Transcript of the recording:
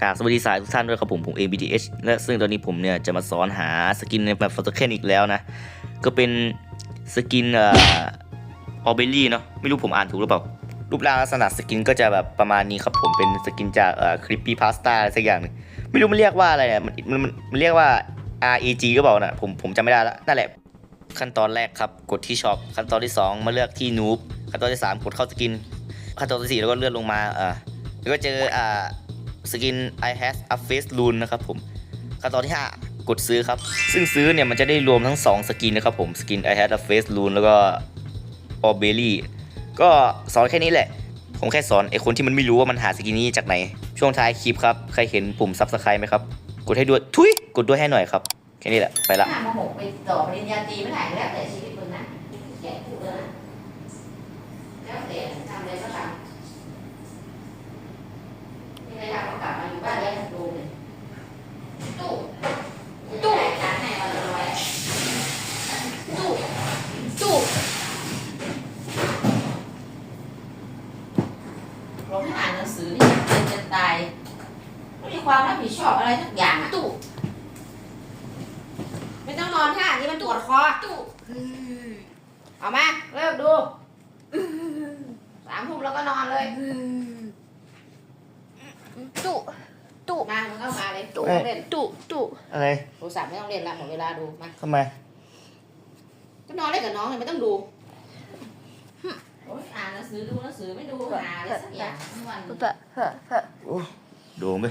กราบสวัสดีสายทุกท่านด้วยครับผมผม ABTH และซึ่งตอนนี้ผมเนี่ยจะมาสอนหาสกินในแบบฟอร์ตเคนอีกแล้วนะ ก็เป็นสกินเอ่อออเบลลี่เนาะไม่รู้ผมอ่านถูกหรือเปล่า รูปร่างลักษณะสกินก็จะแบบประมาณนี้ครับผมเป็นสกินจากเอ่อคลิปปี้พาสต้าอะไรสักอย่างนึงไม่รู้มันเรียกว่าอะไรอะมันมันมันมันเรียกว่า REG ก็เปล่านะผมผมจำไม่ได้ละนั่นแหละขั้นตอนแรกครับกดที่ช็อปขั้นตอนที่ 2 มาเลือกที่นูบขั้นตอนที่ 3 กดเข้าสกินขั้นตอนที่4แล้วก็เลื่อนลงมาอ่าแล้วก็เจออ่า สกิน I has a face rune นะครับผมขั้นตอนที่ 5 กดซื้อครับ ซึ่งซื้อเนี่ยมันจะได้รวมทั้ง 2 สกินนะครับผม สกิน I has a face rune แล้วก็ o r b e l l y ก็สอนแค่นี้แหละ ผมแค่สอนไอคนที่มันไม่รู้ว่ามันหาสกินนี้จากไหน ช่วงท้ายคลิปครับ ใครเห็นปุ่ม subscribe ไหมครับ กดให้ด้วย ทุยกดด้วยให้หน่อยครับ แค่นี้แหละ ไปละห้ามหกไปต่อปริญญาตรีไม่ไหนแล้วแต่ชีวิตมึงนะแกพูดเลยนะแล้วแต่ทำอะไรก็ทำมีอะไรทำก็กลับมาอยู่บ้านแล้วดูเลยตู้ตู้จานให้วันละร้อยตู้ตู้ เราไม่อ่านหนังสือนี่เป็นจะตายไม่มีความรับผิดชอบอะไรสักอย่างอะตู้ไม่ต้องนอนท่านี่มันปวดคอตู้เอามาเลิกดูสามทุ่มแล้วก็นอนเลยตุตุมามึงเข้ามาเลยตุไม่ต้องเล่นตุตุอะไรโทรศัพท์ไม่ต้องเล่นละหมดเวลาดูมาทำไมก็นอนเล่นกับน้องเลยไม่ต้องดูโอ๊ยอ่านหนัง สือดูหนังสือไม่ดูหาอะไรสักอย่างทั้งวันเปะเปะเปะโดมไป